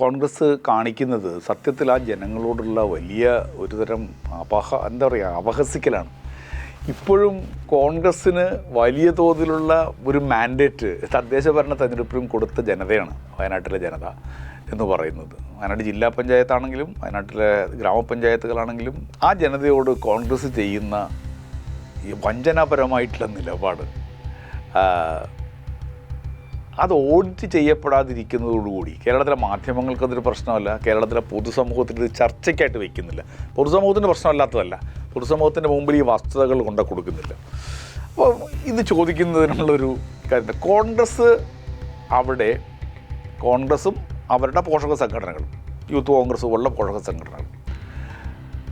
കോൺഗ്രസ് കാണിക്കുന്നത് സത്യത്തിൽ ആ ജനങ്ങളോടുള്ള വലിയ ഒരുതരം അപഹ എന്താ പറയുക അപഹസിക്കലാണ്. ഇപ്പോഴും കോൺഗ്രസ്സിന് വലിയ തോതിലുള്ള ഒരു മാൻഡേറ്റ് തദ്ദേശ ഭരണ തെരഞ്ഞെടുപ്പിലും കൊടുത്ത ജനതയാണ് വയനാട്ടിലെ ജനത എന്ന് പറയുന്നത്. വയനാട് ജില്ലാ പഞ്ചായത്താണെങ്കിലും വയനാട്ടിലെ ഗ്രാമപഞ്ചായത്തുകളാണെങ്കിലും ആ ജനതയോട് കോൺഗ്രസ് ചെയ്യുന്ന ഈ വഞ്ചനാപരമായിട്ടുള്ള നിലപാട് അത് ഓഡിറ്റ് ചെയ്യപ്പെടാതിരിക്കുന്നതോടുകൂടി കേരളത്തിലെ മാധ്യമങ്ങൾക്ക് അതൊരു പ്രശ്നമല്ല കേരളത്തിലെ പൊതുസമൂഹത്തിൽ ഇത് ചർച്ചയ്ക്കായിട്ട് വയ്ക്കുന്നില്ല പൊതുസമൂഹത്തിന്റെ പ്രശ്നമല്ലാത്തതല്ല. പൊതുസമൂഹത്തിന്റെ മുമ്പിൽ ഈ വസ്തുതകൾ കൊണ്ട കൊടുക്കുന്നില്ല. അപ്പോൾ ഇത് ചോദിക്കുന്നതിനുള്ളൊരു കാര്യം കോൺഗ്രസ് അവിടെ കോൺഗ്രസും അവരുടെ പോഷക സംഘടനകളും യൂത്ത് കോൺഗ്രസ് പോലുള്ള പോഷക സംഘടനകൾ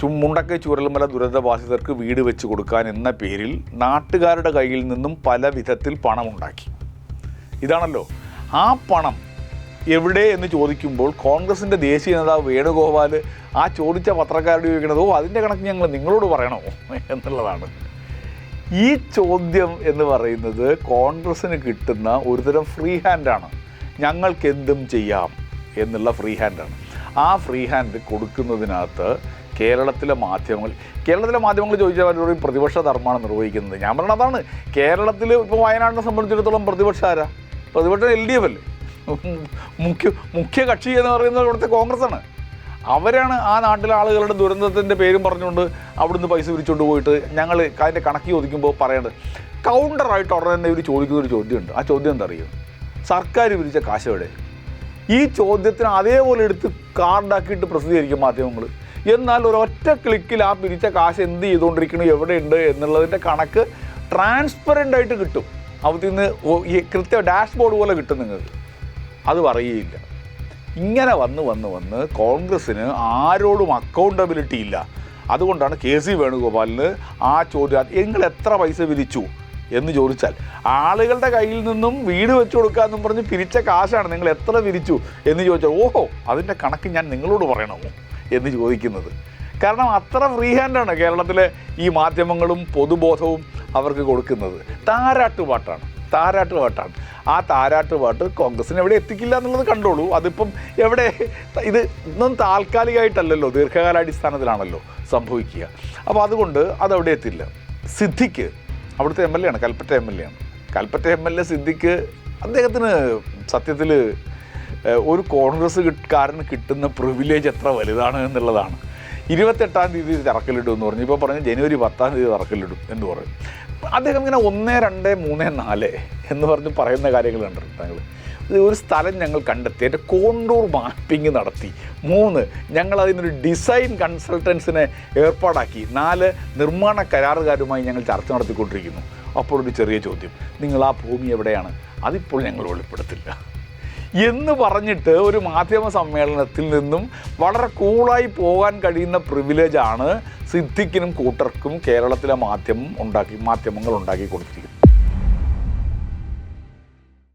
ചുമ്മുണ്ടക്കൈ ചുരൽമല ദുരന്തബാധിതർക്ക് വീട് വെച്ച് കൊടുക്കാൻ എന്ന പേരിൽ നാട്ടുകാരുടെ കയ്യിൽ നിന്നും പല വിധത്തിൽ പണമുണ്ടാക്കി. ഇതാണല്ലോ. ആ പണം എവിടെ എന്ന് ചോദിക്കുമ്പോൾ കോൺഗ്രസിന്റെ ദേശീയ നേതാവ് വേണുഗോപാൽ ആ ചോദിച്ച പത്രക്കാരോട് ഉപയോഗിക്കണതോ അതിന്റെ കണക്ക് ഞങ്ങൾ നിങ്ങളോട് പറയണോ? എന്നുള്ളതാണ്. ഈ ചോദ്യം എന്ന് പറയുന്നത് കോൺഗ്രസ്സിന് കിട്ടുന്ന ഒരുതരം ഫ്രീ ഹാൻഡാണ് ഞങ്ങൾക്ക് എന്തും ചെയ്യാം എന്നുള്ള ഫ്രീ ഹാൻഡാണ് ആ ഫ്രീ ഹാൻഡ് കൊടുക്കുന്നതിനകത്ത് കേരളത്തിലെ മാധ്യമങ്ങൾ കേരളത്തിലെ മാധ്യമങ്ങൾ ചോദിച്ചാൽ പ്രതിപക്ഷ ധർമ്മമാണ് നിർവഹിക്കുന്നത്. ഞാൻ പറഞ്ഞതാണ് കേരളത്തിൽ ഇപ്പോൾ വയനാടിനെ സംബന്ധിച്ചിടത്തോളം പ്രതിപക്ഷ ആരാ? പ്രതിപക്ഷം എൽ ഡി എഫ് അല്ലേ? മുഖ്യ മുഖ്യ കക്ഷി എന്ന് പറയുന്നത് ഇവിടുത്തെ കോൺഗ്രസ്സാണ്. അവരാണ് ആ നാട്ടിലെ ആളുകളുടെ ദുരന്തത്തിന്റെ പേരും പറഞ്ഞുകൊണ്ട് അവിടുന്ന് പൈസ പിരിച്ചുകൊണ്ട് പോയിട്ട് ഞങ്ങൾ അതിന്റെ കണക്ക് ചോദിക്കുമ്പോൾ പറയേണ്ടത് കൗണ്ടറായിട്ട് ഉടനെ തന്നെ ഇവർ ചോദിക്കുന്ന ഒരു ചോദ്യമുണ്ട്. ആ ചോദ്യം എന്താ സർക്കാർ പിരിച്ച കാശ് എവിടെ? ഈ ചോദ്യത്തിന് അതേപോലെ എടുത്ത് കാർഡാക്കിയിട്ട് പ്രസിദ്ധീകരിക്കും മാധ്യമങ്ങൾ എന്നാൽ ഒരൊറ്റ ക്ലിക്കിൽ ആ പിരിച്ച കാശ് എന്ത് ചെയ്തുകൊണ്ടിരിക്കണം എവിടെയുണ്ട് എന്നുള്ളതിന്റെ കണക്ക് ട്രാൻസ്പെറന്റ് ആയിട്ട് കിട്ടും. അവിടെ നിന്ന് ഈ കൃത്യ ഡാഷ്ബോർഡ് പോലെ കിട്ടും നിങ്ങൾക്ക്. അത് പറയുകയില്ല. ഇങ്ങനെ വന്ന് വന്ന് വന്ന് കോൺഗ്രസ്സിന് ആരോടും അക്കൗണ്ടബിലിറ്റി ഇല്ല. അതുകൊണ്ടാണ് കെ സി വേണുഗോപാലിന് ആ ചോദ്യം നിങ്ങൾ എത്ര പൈസ പിരിച്ചു എന്ന് ചോദിച്ചാൽ ആളുകളുടെ കയ്യിൽ നിന്നും വീട് വെച്ചു കൊടുക്കാമെന്നും പറഞ്ഞ് പിരിച്ച കാശാണ് നിങ്ങൾ എത്ര പിരിച്ചു എന്ന് ചോദിച്ചാൽ ഓഹോ അതിന്റെ കണക്ക് ഞാൻ നിങ്ങളോട് പറയണമോ എന്ന് ചോദിക്കുന്നത്. കാരണം അത്ര ഫ്രീ ഹാൻഡാണ് കേരളത്തിലെ ഈ മാധ്യമങ്ങളും പൊതുബോധവും. അവർക്ക് കൊടുക്കുന്നത്. താരാട്ടുപാട്ടാണ്. താരാട്ടുപാട്ടാണ്. ആ താരാട്ടുപാട്ട് കോൺഗ്രസിന് എവിടെ എത്തിക്കില്ല എന്നുള്ളത് കണ്ടോളൂ. അതിപ്പം എവിടെ ഇത് ഇന്നും താൽക്കാലികമായിട്ടല്ലല്ലോ ദീർഘകാലാടിസ്ഥാനത്തിലാണല്ലോ സംഭവിക്കുക. അപ്പോൾ അതുകൊണ്ട് അതവിടെ എത്തില്ല. സിദ്ധിക്ക് അവിടുത്തെ എം എൽ എ ആണ് കൽപ്പറ്റ എം എൽ എ ആണ്. Kalpetta M L A Siddique അദ്ദേഹത്തിന് സത്യത്തിൽ ഒരു കോൺഗ്രസ് കാരന് കിട്ടുന്ന പ്രിവിലേജ് എത്ര വലുതാണ് എന്നുള്ളതാണ്. ഇരുപത്തെട്ടാം തീയതി തറക്കല്ലിടും എന്ന് പറഞ്ഞു. ഇപ്പോൾ പറഞ്ഞു ജനുവരി പത്താം തീയതി തറക്കല്ലിടും എന്ന് പറഞ്ഞു. അദ്ദേഹം ഇങ്ങനെ ഒന്ന് രണ്ട് മൂന്ന് നാല് എന്ന് പറഞ്ഞ് പറയുന്ന കാര്യങ്ങൾ കണ്ടിട്ടുണ്ട് ഞങ്ങൾ ഒരു സ്ഥലം ഞങ്ങൾ കണ്ടെത്തി അതിന്റെ കോണ്ടൂർ മാപ്പിംഗ് നടത്തി. മൂന്ന് ഞങ്ങൾ അതിനൊരു ഡിസൈൻ കൺസൾട്ടൻസിനെ ഏർപ്പാടാക്കി. നാല് നിർമ്മാണ കരാറുകാരുമായി ഞങ്ങൾ ചർച്ച നടത്തിക്കൊണ്ടിരിക്കുന്നു. അപ്പോൾ ഒരു ചെറിയ ചോദ്യം നിങ്ങൾ ആ ഭൂമി എവിടെയാണ്? അതിപ്പോൾ ഞങ്ങൾ വെളിപ്പെടുത്തില്ല. എന്ന് പറഞ്ഞിട്ട് ഒരു മാധ്യമ സമ്മേളനത്തിൽ നിന്നും വളരെ കൂളായി പോകാൻ കഴിയുന്ന പ്രിവിലേജാണ് സിദ്ധിക്കിനും കൂട്ടർക്കും കേരളത്തിലെ മാധ്യമം ഉണ്ടാക്കി മാധ്യമങ്ങൾ ഉണ്ടാക്കി കൊടുത്തിരിക്കുന്നത്.